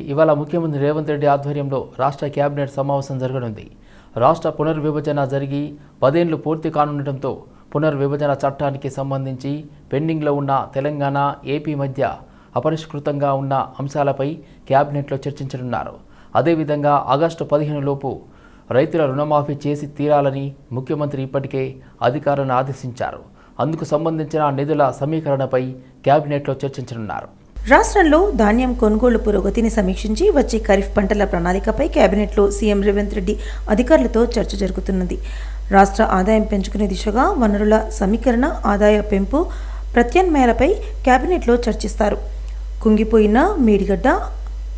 ఇవాళ ముఖ్యమంత్రి రేవంత్ రెడ్డి ఆధ్వర్యంలో రాష్ట్ర కేబినెట్ సమావేశం జరగనుంది. రాష్ట్ర పునర్విభజన జరిగి పదేళ్ళు పూర్తి కానుండటంతో పునర్విభజన చట్టానికి సంబంధించి పెండింగ్లో ఉన్న తెలంగాణ ఏపీ మధ్య అపరిష్కృతంగా ఉన్న అంశాలపై కేబినెట్లో చర్చించనున్నారు. అదేవిధంగా ఆగస్టు పదిహేను లోపు రైతుల రుణమాఫీ చేసి తీరాలని ముఖ్యమంత్రి ఇప్పటికే అధికారులను ఆదేశించారు. అందుకు సంబంధించిన నిధుల సమీకరణపై కేబినెట్లో చర్చించనున్నారు. రాష్ట్రంలో ధాన్యం కొనుగోలు పురోగతిని సమీక్షించి వచ్చే ఖరీఫ్ పంటల ప్రణాళికపై కేబినెట్లో సీఎం రేవంత్ రెడ్డి అధికారులతో చర్చ జరుగుతున్నది. రాష్ట్ర ఆదాయం పెంచుకునే దిశగా వనరుల సమీకరణ ఆదాయ పెంపు ప్రత్యామ్నాయాలపై కేబినెట్లో చర్చిస్తారు. కుంగిపోయిన మేడిగడ్డ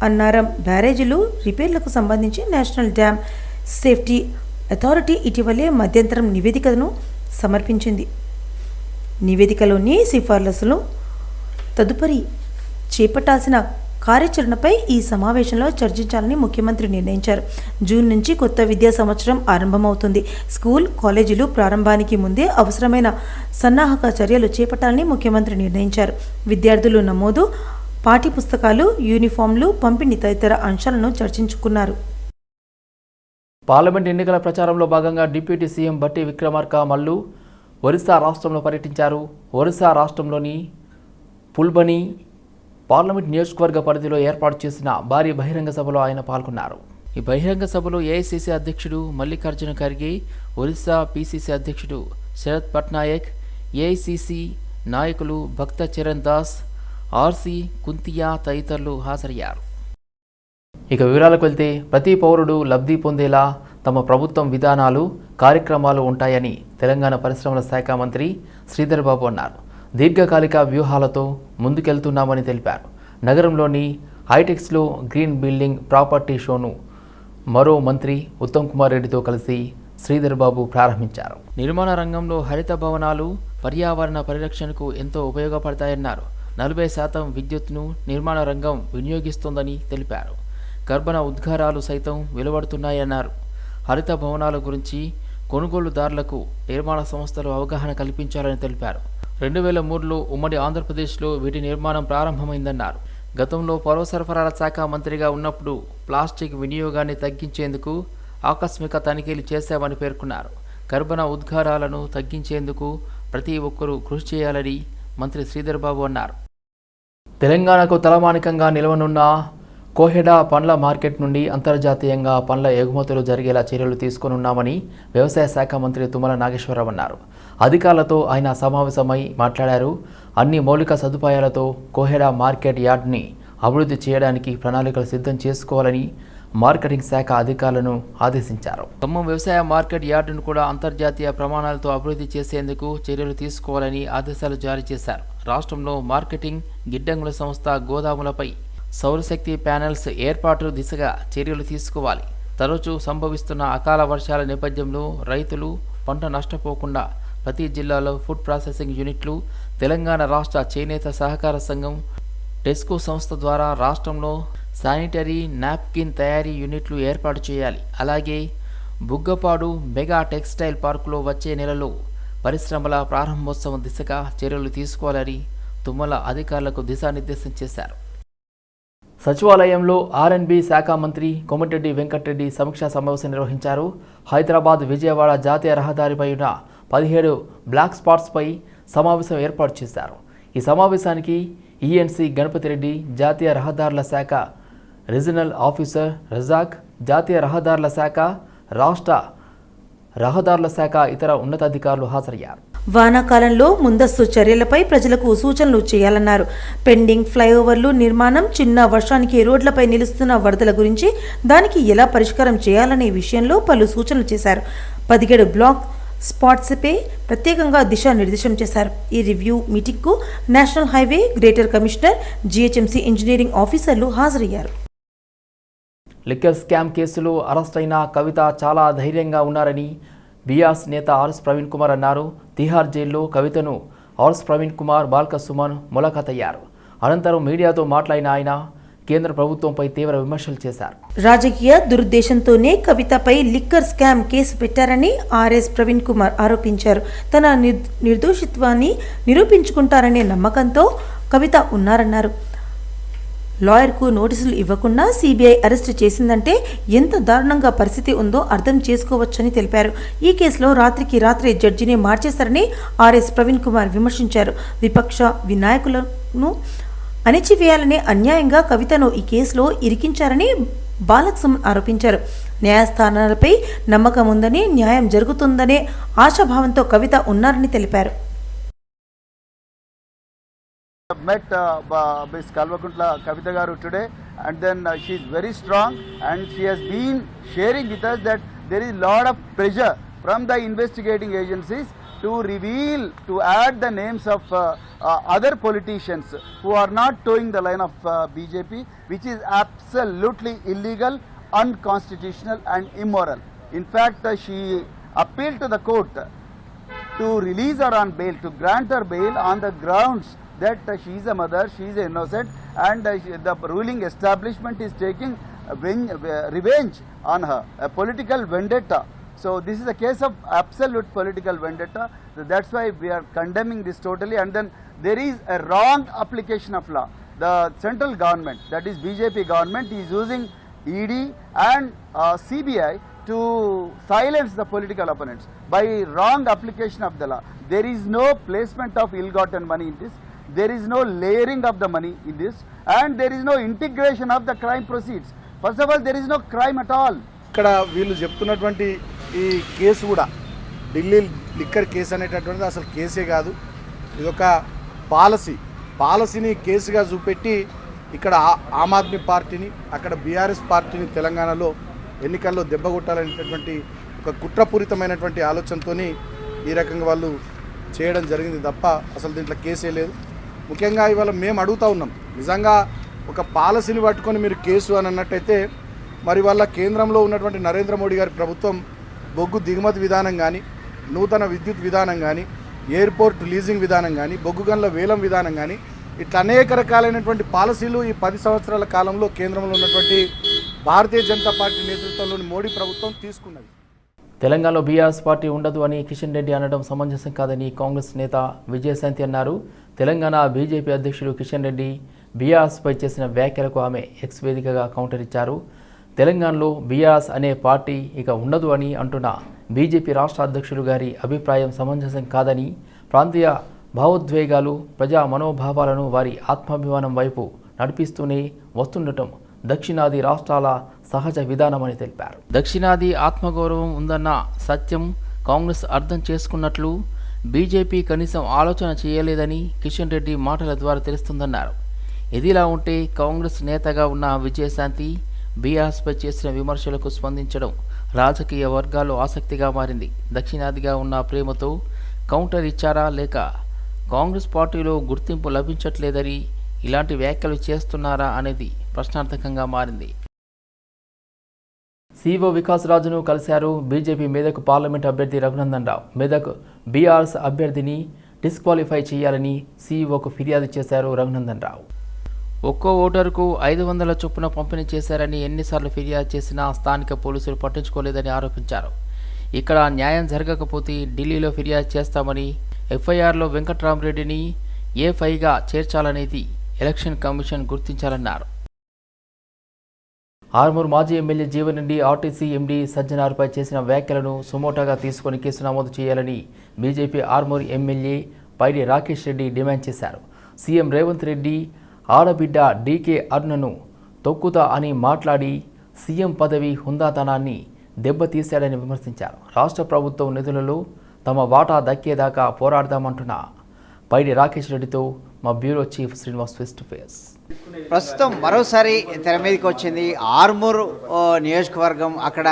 అన్నారం బ్యారేజీలు రిపేర్లకు సంబంధించి నేషనల్ డ్యామ్ సేఫ్టీ అథారిటీ ఇటీవలే మధ్యంతరం నివేదికను సమర్పించింది. నివేదికలోని సిఫార్సులు తదుపరి చేపట్టాల్సిన కార్యాచరణపై ఈ సమావేశంలో చర్చించాలని ముఖ్యమంత్రి నిర్ణయించారు. జూన్ నుంచి కొత్త విద్యా సంవత్సరం ఆరంభమవుతుంది. స్కూల్ కాలేజీలు ప్రారంభానికి ముందే అవసరమైన సన్నాహక చర్యలు చేపట్టాలని ముఖ్యమంత్రి నిర్ణయించారు. విద్యార్థులు నమోదు పాఠ్యపుస్తకాలు యూనిఫామ్లు పంపిణీ తదితర అంశాలను చర్చించుకున్నారు. పార్లమెంట్ ఎన్నికల ప్రచారంలో భాగంగా డిప్యూటీ సీఎం బట్టి విక్రమార్క మల్లు ఒరిస్సా రాష్ట్రంలో పర్యటించారు. ఒరిస్సా రాష్ట్రంలోని పుల్బని పార్లమెంట్ నియోజకవర్గ పరిధిలో ఏర్పాటు చేసిన భారీ బహిరంగ సభలో ఆయన పాల్గొన్నారు. ఈ బహిరంగ సభలో ఏఐసిసి అధ్యక్షుడు మల్లికార్జున ఖర్గే ఒరిస్సా పిసిసి అధ్యక్షుడు శరత్ పట్నాయక్ ఏఐసిసి నాయకులు భక్త చరణ్ దాస్ ఆర్సి కుంతియా తదితరులు హాజరయ్యారు. ఇక వివరాలకు వెళ్తే ప్రతి పౌరుడు లబ్ధి పొందేలా తమ ప్రభుత్వం విధానాలు కార్యక్రమాలు ఉంటాయని తెలంగాణ పరిశ్రమల శాఖ మంత్రి శ్రీధర్ బాబు అన్నారు. దీర్ఘకాలిక వ్యూహాలతో ముందుకెళ్తున్నామని తెలిపారు. నగరంలోని హైటెక్స్లో గ్రీన్ బిల్డింగ్ ప్రాపర్టీ షోను మరో మంత్రి ఉత్తమ్ కుమార్ రెడ్డితో కలిసి శ్రీధర్ బాబు ప్రారంభించారు. నిర్మాణ రంగంలో హరిత భవనాలు పర్యావరణ పరిరక్షణకు ఎంతో ఉపయోగపడతాయన్నారు. నలభై శాతం విద్యుత్ను నిర్మాణ రంగం వినియోగిస్తోందని తెలిపారు. కర్బన ఉద్గారాలు సైతం వెలువడుతున్నాయన్నారు. హరిత భవనాల గురించి కొనుగోలుదారులకు నిర్మాణ సంస్థలు అవగాహన కల్పించాలని తెలిపారు. రెండు వేల మూడులో ఉమ్మడి ఆంధ్రప్రదేశ్లో వీటి నిర్మాణం ప్రారంభమైందన్నారు. గతంలో పౌర సరఫరాల శాఖ మంత్రిగా ఉన్నప్పుడు ప్లాస్టిక్ వినియోగాన్ని తగ్గించేందుకు ఆకస్మిక తనిఖీలు చేశామని పేర్కొన్నారు. కర్బన ఉద్గారాలను తగ్గించేందుకు ప్రతి ఒక్కరూ కృషి చేయాలని మంత్రి శ్రీధర్ బాబు అన్నారు. తెలంగాణకు తలమానికంగా నిలవనున్న కోహెడా పండ్ల మార్కెట్ నుండి అంతర్జాతీయంగా పండ్ల ఎగుమతులు జరిగేలా చర్యలు తీసుకొనున్నామని వ్యవసాయ శాఖ మంత్రి తుమ్మల నాగేశ్వరరావు అన్నారు. అధికారులతో ఆయన సమావేశమై మాట్లాడారు. అన్ని మౌలిక సదుపాయాలతో కోహెడా మార్కెట్ యార్డ్ని అభివృద్ధి చేయడానికి ప్రణాళికలు సిద్ధం చేసుకోవాలని మార్కెటింగ్ శాఖ అధికారులను ఆదేశించారు. ఖమ్మం వ్యవసాయ మార్కెట్ యార్డును కూడా అంతర్జాతీయ ప్రమాణాలతో అభివృద్ధి చేసేందుకు చర్యలు తీసుకోవాలని ఆదేశాలు జారీ చేశారు. రాష్ట్రంలో మార్కెటింగ్ గిడ్డంగుల సంస్థ గోదాములపై సౌరశక్తి ప్యానెల్స్ ఏర్పాటు దిశగా చర్యలు తీసుకోవాలి. తరచూ సంభవిస్తున్న అకాల వర్షాల నేపథ్యంలో రైతులు పంట నష్టపోకుండా ప్రతి జిల్లాలో ఫుడ్ ప్రాసెసింగ్ యూనిట్లు తెలంగాణ రాష్ట్ర చేనేత సహకార సంఘం టెస్కో సంస్థ ద్వారా రాష్ట్రంలో శానిటరీ నాప్కిన్ తయారీ యూనిట్లు ఏర్పాటు చేయాలి. అలాగే బుగ్గపాడు మెగా టెక్స్టైల్ పార్కులో వచ్చే నెలలో పరిశ్రమల ప్రారంభోత్సవం దిశగా చర్యలు తీసుకోవాలని తుమ్మల అధికారులకు దిశానిర్దేశం చేశారు. సచివాలయంలో ఆర్ఎన్బి శాఖ మంత్రి కోమటిరెడ్డి వెంకటరెడ్డి సమీక్షా సమావేశం నిర్వహించారు. హైదరాబాద్ విజయవాడ జాతీయ రహదారిపై ఉన్న పదిహేడు బ్లాక్ స్పాట్స్పై సమావేశం ఏర్పాటు చేశారు. ఈ సమావేశానికి ఈఎన్సి గణపతి రెడ్డి జాతీయ రహదారుల శాఖ రీజనల్ ఆఫీసర్ రజాక్ జాతీయ రహదారుల శాఖ రాష్ట్ర రహదారుల శాఖ ఇతర ఉన్నతాధికారులు హాజరయ్యారు. వానాకాలంలో ముందస్తు చర్యలపై ప్రజలకు సూచనలు చేయాలన్నారు. పెండింగ్ ఫ్లైఓవర్లు నిర్మాణం చిన్న వర్షానికి రోడ్లపై నిలుస్తున్న వరదల గురించి దానికి ఎలా పరిష్కారం చేయాలనే విషయంలో పలు సూచనలు చేశారు. పదిహేడు బ్లాక్ స్పాట్స్పై ప్రత్యేకంగా దిశానిర్దేశం చేశారు. ఈ review మీటింగ్కు national highway greater commissioner GHMC engineering ఆఫీసర్లు హాజరయ్యారు. లిక్కర్ స్కామ్ కేసులో అరెస్ట్ అయిన కవిత చాలా ధైర్యంగా ఉన్నారని బీఆర్స్ నేత ఆర్ఎస్ ప్రవీణ్ కుమార్ అన్నారు. తిహార్ జైల్లో కవితను ఆర్ఎస్ ప్రవీణ్ కుమార్ బాల్క సుమన్ ములాఖాత్ అయ్యారు అనంతరం మీడియాతో మాట్లాడిన ఆయన కేంద్ర ప్రభుత్వంపై తీవ్ర విమర్శలు చేశారు. రాజకీయ దురుద్దేశంతోనే కవితపై లిక్కర్ స్కామ్ కేసు పెట్టారని ఆర్ఎస్ ప్రవీణ్ కుమార్ ఆరోపించారు. తన నిర్ నిర్దోషిత్వాన్ని నిరూపించుకుంటారనే నమ్మకంతో కవిత ఉన్నారన్నారు. లాయర్కు నోటీసులు ఇవ్వకుండా సిబిఐ అరెస్టు చేసిందంటే ఎంత దారుణంగా పరిస్థితి ఉందో అర్థం చేసుకోవచ్చని తెలిపారు. ఈ కేసులో రాత్రికి రాత్రి జడ్జిని మార్చేశారని ఆర్ఎస్ ప్రవీణ్ కుమార్ విమర్శించారు. విపక్ష వినాయకులను అణిచివేయాలనే అన్యాయంగా కవితను ఈ కేసులో ఇరికించారని బాలకృష్ణ ఆరోపించారు. న్యాయస్థానాలపై నమ్మకం ఉందని న్యాయం జరుగుతుందనే ఆశాభావంతో కవిత ఉన్నారని తెలిపారు. మెట్ మిస్ కల్వకుంట్ల కవిత గారు today and then she very strong and she sharing with us that there is of pressure from the investigating agencies to reveal, to add the names of uh, uh, other politicians who are not towing the line of uh, BJP which is absolutely illegal, unconstitutional and immoral. In fact, uh, she appealed to the court to release her on bail, to grant her bail on the grounds that uh, she is a mother, she is innocent, and uh, the ruling establishment is taking revenge on her, a political vendetta. So this is a case of absolute political vendetta. So that's why we are condemning this totally. And then there is a wrong application of law. The central government, that is BJP government, is using ED and uh, CBI to silence the political opponents by wrong application of the law. There is no placement of ill-gotten money in this. There is no layering of the money in this, and there is no integration of the crime proceeds. First of all, there is no crime at all. ఇక్కడ వీళ్ళు చెప్తున్నటువంటి ఈ case కూడా Delhi liquor case అనేటటువంటిది అసలు కేసే కాదు. ఇది ఒక పాలసీ. పాలసీని కేసుగా చూపెట్టి ఇక్కడ ఆ- ఆమ్ ఆద్మీ పార్టీని అక్కడ బీఆర్ఎస్ పార్టీని తెలంగాణలో ఎన్నికల్లో దెబ్బ కొట్టాలనేటటువంటి ఒక కుట్రపూరితమైనటువంటి ఆలోచనతో ఈ రకంగా వాళ్ళు చేయడం జరిగింది తప్ప అసలు దీంట్లో కేసే లేదు. ముఖ్యంగా ఇవాళ మేము అడుగుతా ఉన్నాం నిజంగా ఒక పాలసీని పట్టుకొని మీరు కేసు అని అన్నట్టయితే మరి వాళ్ళ కేంద్రంలో ఉన్నటువంటి నరేంద్ర మోడీ గారి ప్రభుత్వం బొగ్గు దిగుమతి విధానం కానీ నూతన విద్యుత్ విధానం కానీ ఎయిర్పోర్ట్ లీజింగ్ విధానం కానీ బొగ్గు గన్ల వేలం విధానం కానీ ఇట్లా అనేక రకాలైనటువంటి పాలసీలు ఈ పది సంవత్సరాల కాలంలో కేంద్రంలో ఉన్నటువంటి భారతీయ జనతా పార్టీ నేతృత్వంలోని మోడీ ప్రభుత్వం తీసుకున్నది. తెలంగాణలో బీఆర్ఎస్ పార్టీ ఉండదు అని కిషన్ రెడ్డి అనడం సమంజసం కాదని కాంగ్రెస్ నేత విజయశాంతి అన్నారు. తెలంగాణ బీజేపీ అధ్యక్షుడు కిషన్ రెడ్డి బీఆర్ఎస్పై చేసిన వ్యాఖ్యలకు ఆమె ఎక్స్ వేదికగా కౌంటర్ ఇచ్చారు. తెలంగాణలో బీఆర్ఎస్ అనే పార్టీ ఇక ఉండదు అని అంటున్న బీజేపీ రాష్ట్ర అధ్యక్షులు గారి అభిప్రాయం సమంజసం కాదని ప్రాంతీయ భావోద్వేగాలు ప్రజా మనోభావాలను వారి ఆత్మాభిమానం వైపు నడిపిస్తూనే వస్తుండటం దక్షిణాది రాష్ట్రాల సహజ విధానమని తెలిపారు. దక్షిణాది ఆత్మగౌరవం ఉందన్న సత్యం కాంగ్రెస్ అర్థం చేసుకున్నట్లు బీజేపీ కనీసం ఆలోచన చేయలేదని కిషన్ రెడ్డి మాటల ద్వారా తెలుస్తుందన్నారు. ఇదిలా ఉంటే కాంగ్రెస్ నేతగా ఉన్న విజయశాంతి బీఆర్ఎస్పై చేసిన విమర్శలకు స్పందించడం రాజకీయ వర్గాల్లో ఆసక్తిగా మారింది. దక్షిణాదిగా ఉన్న ప్రేమతో కౌంటర్ ఇచ్చారా లేక కాంగ్రెస్ పార్టీలో గుర్తింపు లభించట్లేదని ఇలాంటి వ్యాఖ్యలు చేస్తున్నారా అనేది ప్రశ్నార్థకంగా మారింది. సీఓ వికాస్ రాజును కలిశారు బీజేపీ మెదక్ పార్లమెంట్ అభ్యర్థి రఘునందన్ రావు. మెదక్ బీఆర్ఎస్ అభ్యర్థిని డిస్క్వాలిఫై చేయాలని సీఈఓకు ఫిర్యాదు చేశారు రఘునందన్ రావు. ఒక్కో ఓటరుకు ఐదు వందల చొప్పున పంపిణీ చేశారని ఎన్నిసార్లు ఫిర్యాదు చేసినా స్థానిక పోలీసులు పట్టించుకోలేదని ఆరోపించారు. ఇక్కడ న్యాయం జరగకపోతే ఢిల్లీలో ఫిర్యాదు చేస్తామని ఎఫ్ఐఆర్లో వెంకట్రామరెడ్డిని ఏ ఫైగా చేర్చాలనేది ఎలక్షన్ కమిషన్ గుర్తించాలన్నారు. ఆర్మూర్ మాజీ ఎమ్మెల్యే జీవనండి ఆర్టీసీ ఎండీ సజ్జనార్పై చేసిన వ్యాఖ్యలను సుమోటాగా తీసుకొని కేసు నమోదు చేయాలని BJP Armoor MLA Paidi Rakesh Reddy demand చేశారు. సీఎం రేవంత్ రెడ్డి ఆడబిడ్డ డీకే అరుణను తొక్కుతా అని మాట్లాడి సీఎం పదవి హుందాతనాన్ని దెబ్బతీశాడని విమర్శించారు. రాష్ట్ర ప్రభుత్వం నిధులలో తమ వాటా దక్కేదాకా పోరాడదామంటున్న పైడి రాకేష్ రెడ్డితో మా bureau chief Srinivas face to face. ప్రస్తుతం మరోసారి తెర మీదకి వచ్చింది ఆర్మూర్ నియోజకవర్గం. అక్కడ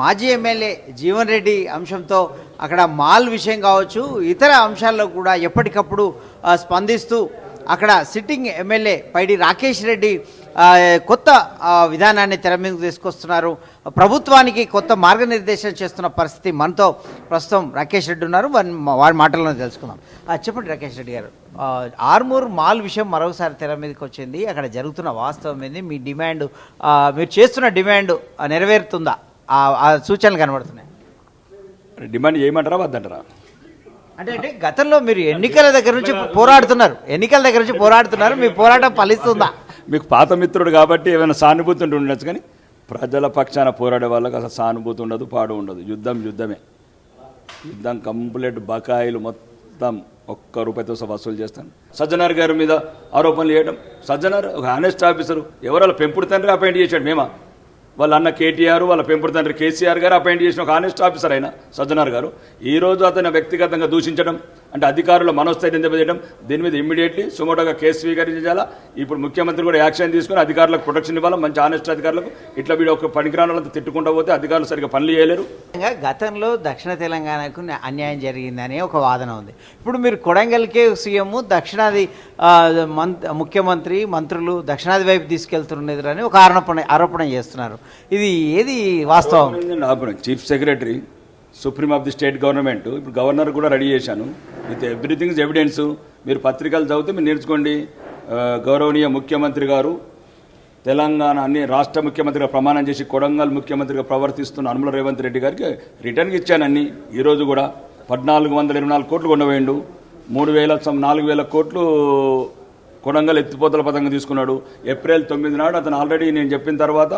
మాజీ ఎమ్మెల్యే జీవన్ రెడ్డి అంశంతో అక్కడ మాల్ విషయం కావచ్చు ఇతర అంశాల్లో కూడా ఎప్పటికప్పుడు స్పందిస్తూ అక్కడ సిట్టింగ్ ఎమ్మెల్యే పైడి రాకేష్ రెడ్డి కొత్త విధానాన్ని తెర మీదకు తీసుకొస్తున్నారు. ప్రభుత్వానికి కొత్త మార్గనిర్దేశం చేస్తున్న పరిస్థితి మనతో ప్రస్తుతం రాకేష్ రెడ్డి ఉన్నారు. వారి వారి మాటలను తెలుసుకుందాం. చెప్పండి రాకేష్ రెడ్డి గారు. ఆర్మూర్ మాల్ విషయం మరోసారి తెర మీదకి వచ్చింది. అక్కడ జరుగుతున్న వాస్తవం ఏంది? మీ డిమాండ్ మీరు చేస్తున్న డిమాండ్ నెరవేరుతుందా? ఆ సూచనలు కనబడుతున్నాయి. డిమాండ్ చేయమంటారా? వద్దంటారా? అంటే అంటే గతంలో మీరు ఎన్నికల దగ్గర నుంచి పోరాడుతున్నారు. ఎన్నికల దగ్గర నుంచి పోరాడుతున్నారు. మీ పోరాటం ఫలిస్తుందా? మీకు పాత మిత్రుడు కాబట్టి ఏమైనా సానుభూతి ఉండి ఉండొచ్చు కానీ ప్రజల పక్షాన పోరాడే వాళ్ళకి అసలు సానుభూతి ఉండదు పాడు ఉండదు. యుద్ధం యుద్ధమే. యుద్ధం కంప్లీట్ బకాయిలు మొత్తం ఒక్క రూపాయితో వసూలు చేస్తాను. సజ్జనార్ గారి మీద ఆరోపణలు చేయడం సజ్జనార్ ఒక ఆనెస్ట్ ఆఫీసరు ఎవరు వాళ్ళ పెంపుడు తండ్రి అపాయింట్ చేశాడు మేమా? వాళ్ళ అన్న కేటీఆర్ వాళ్ళ పెంపుడు తండ్రి కేసీఆర్ గారు అపాయింట్ చేసిన ఒక ఆనెస్ట్ ఆఫీసర్ ఆయన సజ్జనార్ గారు. ఈ రోజు అతను వ్యక్తిగతంగా దూషించడం అంటే అధికారుల మనోస్థైర్యం దెబ్బతీయడం దీని మీద ఇమ్మీడియట్లీ సుమోటోగా కేసు స్వీకరించాలా ఇప్పుడు ముఖ్యమంత్రి కూడా యాక్షన్ తీసుకుని అధికారులకు ప్రొటెక్షన్ ఇవ్వాలి మంచి ఆనెస్ట్ అధికారులకు. ఇట్లా వీడు ఒక పనికిరానంతా తిట్టుకుంటూ పోతే అధికారులు సరిగ్గా పనులు చేయలేరు. గతంలో దక్షిణ తెలంగాణకు న్యా- అన్యాయం జరిగిందని ఒక వాదన ఉంది. ఇప్పుడు మీరు కొడంగల్కే సీఎం దక్షిణాది ముఖ్యమంత్రి మంత్రులు దక్షిణాది వైపు తీసుకెళ్తున్నది అని ఒక ఆరోపణ ఆరోపణ చేస్తున్నారు. ఇది ఏది వాస్తవం? Chief secretary supreme of the state government. ఇప్పుడు గవర్నర్ కూడా రెడీ చేశాను. With everything evidence. మీరు పత్రికలు చదివితే మీరు నేర్చుకోండి. గౌరవనీయ ముఖ్యమంత్రి గారు తెలంగాణ అన్ని రాష్ట్ర ముఖ్యమంత్రిగా ప్రమాణం చేసి కొడంగల్ ముఖ్యమంత్రిగా ప్రవర్తిస్తున్న అనుమల రేవంత్ రెడ్డి గారికి రిటర్న్కి ఇచ్చాను అన్ని. ఈరోజు కూడా పద్నాలుగు వందల ఇరవై నాలుగు కోట్లు కొండవేయండు మూడు వేల సం- నాలుగు వేల కోట్లు కొడంగల్ ఎత్తిపోతల పథకం తీసుకున్నాడు. ఏప్రిల్ తొమ్మిది నాడు అతను ఆల్రెడీ నేను చెప్పిన తర్వాత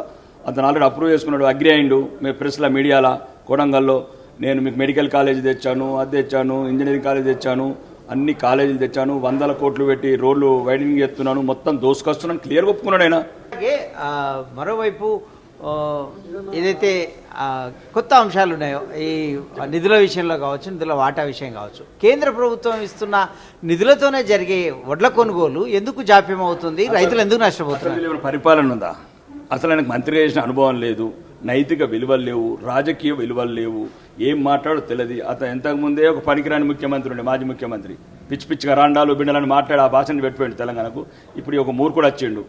అతను ఆల్రెడీ అప్రూవ్ చేసుకున్నాడు. అగ్రి అయిండు. మీ ప్రెస్లో మీడియాలో కొడంగల్లో. నేను మీకు మెడికల్ కాలేజ్ తెచ్చాను అది తెచ్చాను ఇంజనీరింగ్ కాలేజ్ తెచ్చాను అన్ని కాలేజీలు తెచ్చాను వందల కోట్లు పెట్టి రోడ్లు వైడనింగ్ చేస్తున్నాను మొత్తం దోసుకొస్తున్నాను క్లియర్గా ఒప్పుకున్నాడు ఆయన. మరోవైపు ఏదైతే కొత్త అంశాలు ఉన్నాయో ఈ నిధుల విషయంలో కావచ్చు నిధుల వాటా విషయం కావచ్చు కేంద్ర ప్రభుత్వం ఇస్తున్న నిధులతోనే జరిగే వడ్ల కొనుగోలు ఎందుకు జాప్యం అవుతుంది రైతులు ఎందుకు నష్టపోతున్నారు? పరిపాలన ఉందా? అసలు ఆయనకు మంత్రిగా చేసిన అనుభవం లేదు నైతిక విలువలు లేవు రాజకీయ విలువలు లేవు ఏం మాట్లాడో తెలియదు అతను ఇంతకుముందే ఒక పనికిరాని ముఖ్యమంత్రి ఉండే మాజీ ముఖ్యమంత్రి. పిచ్చి పిచ్చిగా రాండాలు బిండలని మాట్లాడి ఆ భాషను పెట్టిపోయింది తెలంగాణకు. ఇప్పుడు ఒక మూర్ఖుడు వచ్చిండు.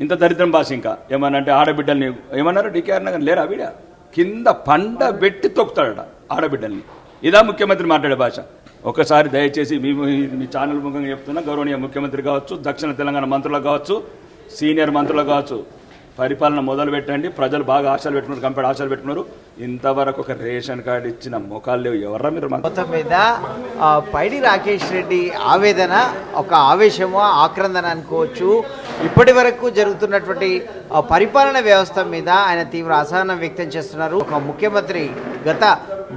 ఇంత దరిద్రం భాష ఇంకా. ఏమన్నా అంటే ఆడబిడ్డల్ని ఏమన్నారు డికేఆర్ నగర్ లేరా వీడ? కింద పండ పెట్టి తొక్కుతాడట ఆడబిడ్డల్ని. ఇదా ముఖ్యమంత్రి మాట్లాడే భాష. ఒకసారి దయచేసి మీ మీ ఛానల్ ముఖంగా చెప్తున్నా గౌరవనీయ ముఖ్యమంత్రి కావచ్చు దక్షిణ తెలంగాణ మంత్రులకు కావచ్చు సీనియర్ మంత్రులకు కావచ్చు. పరిపాలన మొదలు పెట్టండి. ప్రజలు బాగా ఆశలు పెట్టుకున్నారు కంపెనీ ఆశలు పెట్టుకున్నారు. ఇంతవరకు ఒక రేషన్ కార్డు ఇచ్చిన ముఖాలు లేవు. ఎవర్రా మీరు మొత్తం మీద పైడి రాకేష్ రెడ్డి ఆవేదన ఒక ఆవేశము ఆక్రందన అనుకోవచ్చు. ఇప్పటి వరకు జరుగుతున్నటువంటి ఆ, పరిపాలన వ్యవస్థ మీద ఆయన తీవ్ర అసహనం వ్యక్తం చేస్తున్నారు. ఒక ముఖ్యమంత్రి గత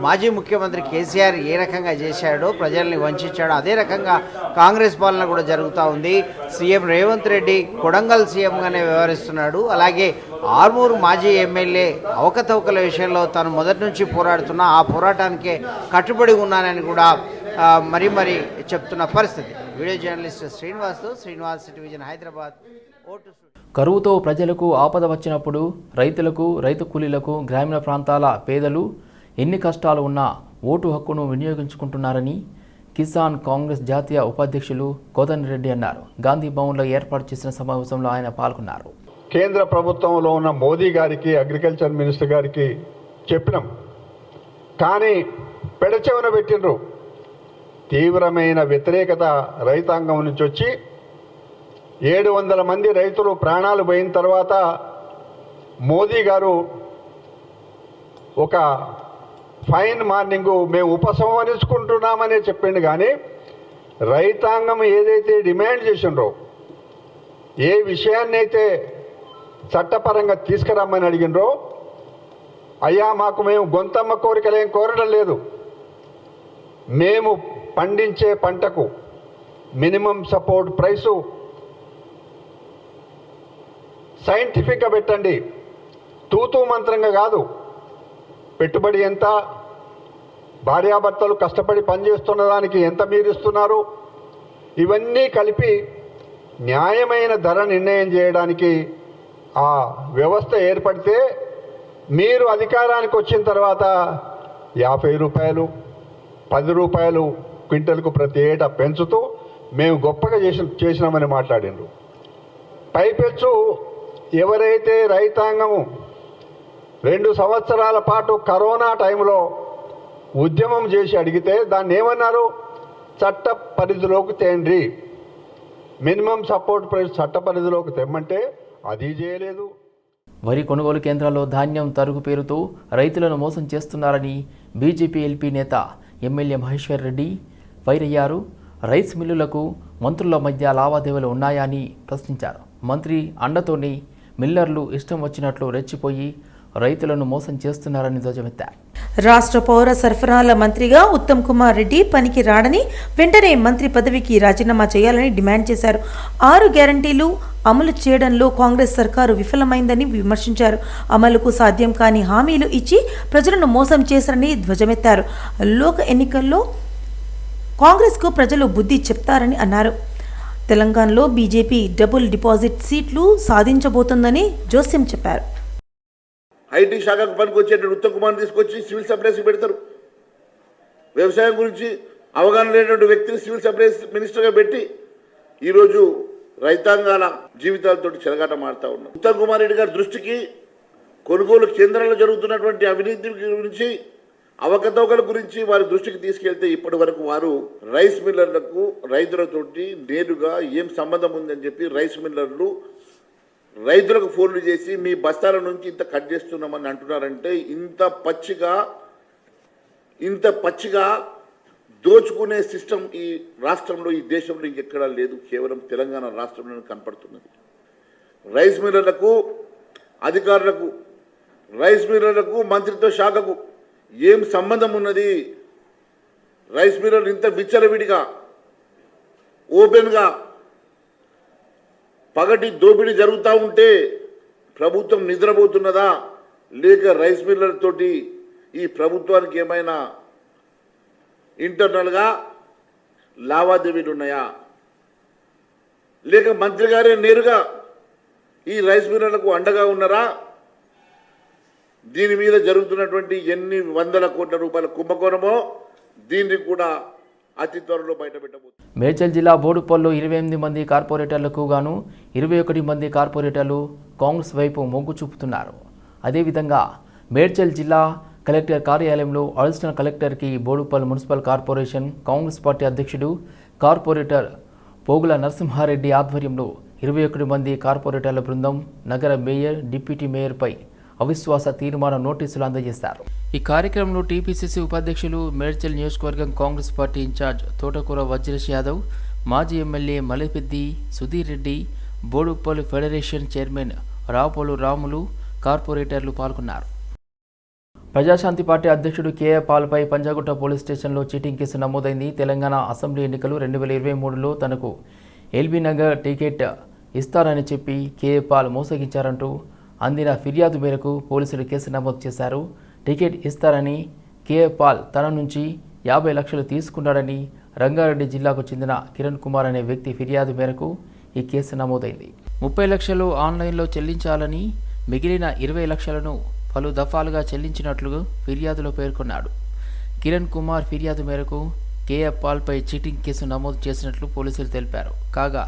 మాజీ ముఖ్యమంత్రి కేసీఆర్ ఏ రకంగా చేశాడో ప్రజల్ని వంచాడో అదే రకంగా కాంగ్రెస్ పాలన కూడా జరుగుతూ ఉంది. సీఎం రేవంత్ రెడ్డి కొడంగల్ సీఎంగానే వ్యవహరిస్తున్నాడు. అలాగే ఆర్మూరు మాజీ ఎమ్మెల్యే అవకతవకల విషయంలో తాను మొదటి నుంచి పోరాడుతున్నా ఆ పోరాటానికే కట్టుబడి ఉన్నానని కూడా మరి మరీ మరీ చెప్తున్న పరిస్థితి. వీడియో జర్నలిస్ట్ శ్రీనివాస్తో శ్రీనివాస్ టెలివిజన్ హైదరాబాద్ ఓటు కరువుతో ప్రజలకు ఆపద వచ్చినప్పుడు రైతులకు రైతు కూలీలకు గ్రామీణ ప్రాంతాల పేదలు ఎన్ని కష్టాలు ఉన్నా ఓటు హక్కును వినియోగించుకుంటున్నారని కిసాన్ కాంగ్రెస్ జాతీయ ఉపాధ్యక్షులు కోదండరెడ్డి అన్నారు. గాంధీ భవన్లో ఏర్పాటు చేసిన సమావేశంలో ఆయన పాల్గొన్నారు. కేంద్ర ప్రభుత్వంలో ఉన్న మోదీ గారికి అగ్రికల్చర్ మినిస్టర్ గారికి చెప్పినాం. కానీ పెడచెవన పెట్టినరు తీవ్రమైన వ్యతిరేకత రైతాంగం నుంచి వచ్చి ఏడు వందల మంది రైతులు ప్రాణాలు పోయిన తర్వాత మోదీ గారు ఒక ఫైన్ మార్నింగ్ మేము ఉపసంహరించుకుంటున్నామనే చెప్పిండు కానీ రైతాంగం ఏదైతే డిమాండ్ చేసిండ్రో ఏ విషయాన్నైతే చట్టపరంగా తీసుకురమ్మని అడిగినరో అయ్యా మాకు మేము గొంతమ్మ కోరికలేం కోరడం లేదు. మేము పండించే పంటకు మినిమం సపోర్ట్ ప్రైసు సైంటిఫిక్గా పెట్టండి. తూతూ మంత్రంగా కాదు. పెట్టుబడి ఎంత? భార్యాభర్తలు కష్టపడి పనిచేస్తున్న దానికి ఎంత మీరు ఇస్తున్నారు ఇవన్నీ కలిపి న్యాయమైన ధర నిర్ణయం చేయడానికి ఆ వ్యవస్థ ఏర్పడితే మీరు అధికారానికి వచ్చిన తర్వాత యాభై రూపాయలు పది రూపాయలు క్వింటల్కు ప్రతి ఏటా పెంచుతూ మేము గొప్పగా చేసి చేసినామని మాట్లాడిండ్రు. పైపెచ్చు ఎవరైతే రైతాంగము రెండు సంవత్సరాల పాటు కరోనా టైంలో ఉద్యమం చేసి అడిగితే దాన్ని ఏమన్నారు? చట్ట పరిధిలోకి తేండి. మినిమం సపోర్ట్ ప్రైస్ చట్ట పరిధిలోకి తెమ్మంటే అది చేయలేదు. వరి కొనుగోలు కేంద్రాల్లో ధాన్యం తరుగు పేరుతో రైతులను మోసం చేస్తున్నారని బీజేపీ ఎల్పీ నేత ఎమ్మెల్యే మహేశ్వర్ రెడ్డి ఫైర్ అయ్యారు రైస్ మిల్లులకు మంత్రుల మధ్య లావాదేవీలు ఉన్నాయా అని ప్రశ్నించారు. మంత్రి అండతోని మిల్లర్లు ఇష్టం వచ్చినట్లు రెచ్చిపోయి రైతులను మోసం చేస్తున్నారని ధ్వజమెత్తారు రాష్ట్ర పౌర సరఫరాల మంత్రిగా ఉత్తమ్ కుమార్ రెడ్డి పనికి రాడని వెంటనే మంత్రి పదవికి రాజీనామా చేయాలని డిమాండ్ చేశారు. ఆరు గ్యారంటీలు అమలు చేయడంలో కాంగ్రెస్ సర్కారు విఫలమైందని విమర్శించారు. అమలుకు సాధ్యం కాని హామీలు ఇచ్చి ప్రజలను మోసం చేశారని ధ్వజమెత్తారు. లోక ఎన్నికల్లో కాంగ్రెస్కు ప్రజలు బుద్ధి చెప్తారని అన్నారు. తెలంగాణలో బీజేపీ డబుల్ డిపాజిట్ సీట్లు సాధించబోతోందని జోస్యం చెప్పారు. ఐటీ శాఖకు పనికి వచ్చేటువంటి ఉత్తమ్ కుమార్ తీసుకొచ్చి సివిల్ సప్లైస్ పెడతారు. వ్యవసాయం గురించి అవగాహన లేనటువంటి వ్యక్తిని సివిల్ సప్లైస్ మినిస్టర్గా పెట్టి ఈరోజు రైతాంగాల జీవితాలతో చెలగాట మారుతా ఉన్నాం ఉత్తమ్ కుమార్ రెడ్డి గారి దృష్టికి కొనుగోలు కేంద్రాల్లో జరుగుతున్నటువంటి అవినీతి గురించి అవకతవకల గురించి వారి దృష్టికి తీసుకెళ్తే ఇప్పటి వరకు వారు రైస్ మిల్లర్లకు రైతులతోటి నేరుగా ఏం సంబంధం ఉందని చెప్పి రైస్ మిల్లర్లు రైతులకు ఫోన్లు చేసి మీ బస్తాల నుంచి ఇంత కట్ చేస్తున్నామని అంటున్నారంటే ఇంత పచ్చిగా ఇంత పచ్చిగా దోచుకునే సిస్టమ్ ఈ రాష్ట్రంలో ఈ దేశంలో ఇంకెక్కడా లేదు. కేవలం తెలంగాణ రాష్ట్రంలోనే కనపడుతున్నది. రైస్ మిల్లర్లకు అధికారులకు రైస్ మిల్లర్లకు మంత్రిత్వ శాఖకు ఏం సంబంధం ఉన్నది? రైస్ మిల్లర్లు ఇంత విచ్చలవిడిగా ఓపెన్గా పగటి దోపిడీ జరుగుతూ ఉంటే ప్రభుత్వం నిద్రపోతున్నదా? లేక రైస్ మిల్లర్తోటి ఈ ప్రభుత్వానికి ఏమైనా ఇంటర్నల్గా లావాదేవీలు ఉన్నాయా? లేక మంత్రి గారే నేరుగా ఈ రైస్ మిల్లర్లకు అండగా ఉన్నారా? దీని మీద జరుగుతున్నటువంటి ఎన్ని వందల కోట్ల రూపాయల కుంభకోణమో దీన్ని కూడా అతి త్వరలో బయటపెట్టబోతుంది మేడ్చల్ జిల్లా బోడుపల్లిలో ఇరవై ఎనిమిది మంది కార్పొరేటర్లకు గాను ఇరవై ఒకటి మంది కార్పొరేటర్లు కాంగ్రెస్ వైపు మొగ్గు చూపుతున్నారు. అదేవిధంగా మేడ్చల్ జిల్లా కలెక్టర్ కార్యాలయంలో అడిషనల్ కలెక్టర్కి Boduppal municipal corporation Congress party అధ్యక్షుడు కార్పొరేటర్ పోగుల నరసింహారెడ్డి ఆధ్వర్యంలో ఇరవై ఒకటి మంది కార్పొరేటర్ల బృందం నగర మేయర్ డిప్యూటీ మేయర్పై అవిశ్వాస తీర్మాన నోటీసులు అందజేశారు. ఈ కార్యక్రమంలో టీపీసీసీ ఉపాధ్యక్షులు మేడ్చల్ నియోజకవర్గం కాంగ్రెస్ పార్టీ ఇన్ఛార్జ్ తోటకూర వజ్రేష్ యాదవ్ మాజీ MLA Malipeddi Sudheer Reddy Boduppal federation chairman Rapolu Ramulu కార్పొరేటర్లు పాల్గొన్నారు. ప్రజాశాంతి పార్టీ అధ్యక్షుడు కేఏ పాల్పై పంజాగుట్ట పోలీస్ స్టేషన్లో చీటింగ్ కేసు నమోదైంది. తెలంగాణ అసెంబ్లీ ఎన్నికలు రెండు వేల ఇరవై మూడులో తనకు ఎల్బీ నగర్ టికెట్ ఇస్తారని చెప్పి కేఏ పాల్ మోసగించారంటూ అందిన ఫిర్యాదు మేరకు పోలీసులు కేసు నమోదు చేశారు. టికెట్ ఇస్తారని కే. పాల్ తన నుంచి యాభై లక్షలు తీసుకున్నాడని రంగారెడ్డి జిల్లాకు చెందిన కిరణ్ కుమార్ అనే వ్యక్తి ఫిర్యాదు మేరకు ఈ కేసు నమోదైంది. ముప్పై లక్షలు ఆన్లైన్లో చెల్లించాలని మిగిలిన ఇరవై లక్షలను పలు దఫాలుగా చెల్లించినట్లు ఫిర్యాదులో పేర్కొన్నాడు. కిరణ్ కుమార్ ఫిర్యాదు మేరకు కేఎఫ్ పాల్పై చీటింగ్ కేసు నమోదు చేసినట్లు పోలీసులు తెలిపారు. కాగా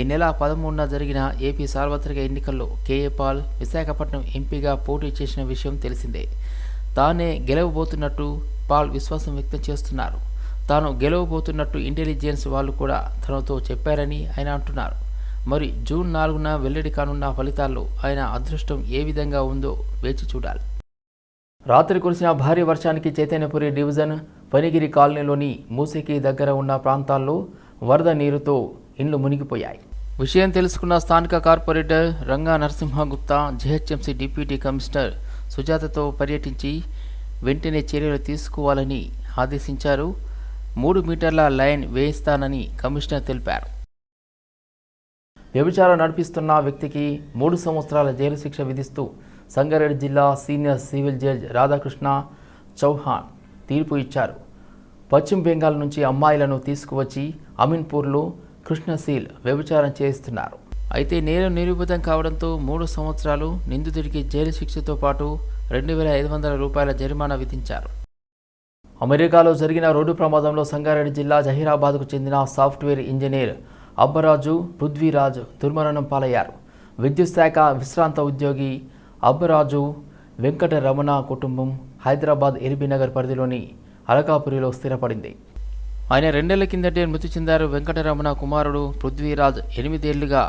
ఈ నెల పదమూడున జరిగిన ఏపీ సార్వత్రిక ఎన్నికల్లో కేఏ పాల్ విశాఖపట్నం ఎంపీగా పోటీ చేసిన విషయం తెలిసిందే. తానే గెలవబోతున్నట్టు పాల్ విశ్వాసం వ్యక్తం చేస్తున్నారు. తాను గెలవబోతున్నట్టు ఇంటెలిజెన్స్ వాళ్ళు కూడా తనతో చెప్పారని ఆయన అంటున్నారు. మరి జూన్ నాలుగున వెల్లడి కానున్న ఫలితాల్లో ఆయన అదృష్టం ఏ విధంగా ఉందో వేచి చూడాలి. రాత్రి కురిసిన భారీ వర్షానికి చైతన్యపురి డివిజన్ పనిగిరి కాలనీలోని మూసికి దగ్గర ఉన్న ప్రాంతాల్లో వరద నీరుతో ఇండ్లు మునిగిపోయాయి. విషయం తెలుసుకున్న స్థానిక corporator Ranga Narasimhagupta GHMC deputy commissioner సుజాతతో పర్యటించి వెంటనే చర్యలు తీసుకోవాలని ఆదేశించారు. మూడు మీటర్ల లైన్ వేయిస్తానని కమిషనర్ తెలిపారు. వ్యభిచారం నడిపిస్తున్న వ్యక్తికి మూడు సంవత్సరాల జైలు శిక్ష విధిస్తూ సంగారెడ్డి జిల్లా senior civil judge Radhakrishna Chauhan తీర్పు ఇచ్చారు. పశ్చిమ బెంగాల్ నుంచి అమ్మాయిలను తీసుకువచ్చి అమీన్పూర్లో కృష్ణశీల్ వ్యభిచారం చేయిస్తున్నారు. అయితే నేరం నిరూపితం కావడంతో మూడు సంవత్సరాలు నిందితుడికి జైలు శిక్షతో పాటు రెండు వేల ఐదు వందల రూపాయల జరిమానా విధించారు. అమెరికాలో జరిగిన రోడ్డు ప్రమాదంలో సంగారెడ్డి జిల్లా జహీరాబాద్కు చెందిన సాఫ్ట్వేర్ ఇంజనీర్ అబ్బరాజు పృథ్వీరాజ్ దుర్మరణం పాలయ్యారు. విద్యుత్ శాఖ విశ్రాంత ఉద్యోగి అబ్బరాజు వెంకట రమణ కుటుంబం హైదరాబాద్ ఎల్బీనగర్ పరిధిలోని అలకాపురిలో స్థిరపడింది. ఆయన రెండేళ్ళ కిందటే మృతి చెందారు వెంకటరమణ కుమారుడు పృథ్వీరాజ్ ఎనిమిదేళ్ళుగా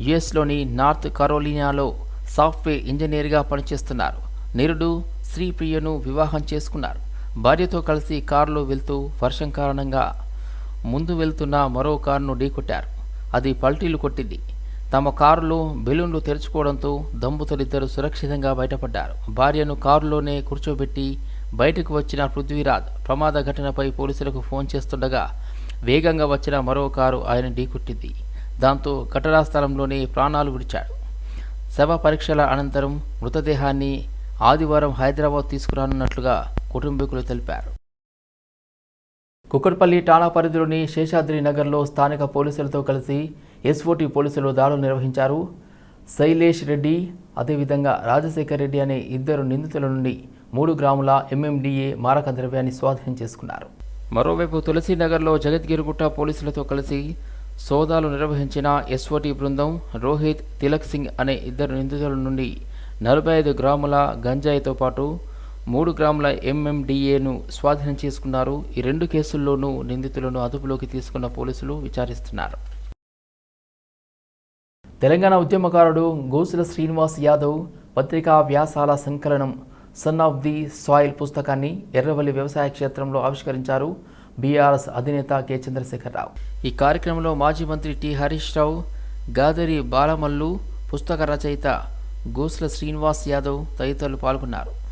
యుఎస్లోని నార్త్ కరోలినాలో సాఫ్ట్వేర్ ఇంజనీర్గా పనిచేస్తున్నారు. నిరుడు శ్రీప్రియను వివాహం చేసుకున్నారు. భార్యతో కలిసి కారులో వెళ్తూ వర్షం కారణంగా ముందు వెళ్తున్న మరో కారును ఢీకొట్టారు. అది పల్టీలు కొట్టింది. తమ కారులో బెలూన్లు తెరుచుకోవడంతో దంపతులిద్దరూ సురక్షితంగా బయటపడ్డారు. భార్యను కారులోనే కూర్చోబెట్టి బయటకు వచ్చిన పృథ్వీరాజ్ ప్రమాద ఘటనపై పోలీసులకు ఫోన్ చేస్తుండగా వేగంగా వచ్చిన మరో కారు ఆయన ఢీకొట్టింది. దాంతో ఘటనా స్థలంలోనే ప్రాణాలు విడిచాడు. శవ పరీక్షల అనంతరం మృతదేహాన్ని ఆదివారం హైదరాబాద్ తీసుకురానున్నట్లుగా కుటుంబీకులు తెలిపారు. కుక్కట్పల్లి ఠాణా పరిధిలోని శేషాద్రి నగర్లో స్థానిక పోలీసులతో కలిసి ఎస్ఓటీ పోలీసులు దాడులు నిర్వహించారు. శైలేష్ రెడ్డి అదేవిధంగా రాజశేఖర్ రెడ్డి అనే ఇద్దరు నిందితుల నుండి మూడు గ్రాముల ఎంఎండిఏ మారక ద్రవ్యాన్ని స్వాధీనం చేసుకున్నారు. మరోవైపు తులసీనగర్లో జగద్గిరిగుట్ట పోలీసులతో కలిసి సోదాలు నిర్వహించిన ఎస్ఓటీ బృందం రోహిత్ తిలక్ సింగ్ అనే ఇద్దరు నిందితుల నుండి నలభై ఐదు గ్రాముల గంజాయితో పాటు మూడు గ్రాముల ఎంఎండిఏను స్వాధీనం చేసుకున్నారు. ఈ రెండు కేసుల్లోనూ నిందితులను అదుపులోకి తీసుకున్న పోలీసులు విచారిస్తున్నారు. తెలంగాణ ఉద్యమకారుడు గోసుల శ్రీనివాస్ యాదవ్ పత్రికా వ్యాసాల సంకలనం సన్ ఆఫ్ ది సాయిల్ పుస్తకాన్ని ఎర్రవల్లి వ్యవసాయ క్షేత్రంలో ఆవిష్కరించారు బీఆర్ఎస్ అధినేత కె. చంద్రశేఖరరావు. ఈ కార్యక్రమంలో మాజీ మంత్రి టి. హరీష్ రావు గాదరి బాలమల్లు పుస్తక రచయిత గోస్ల శ్రీనివాస్ యాదవ్ తదితరులు పాల్గొన్నారు.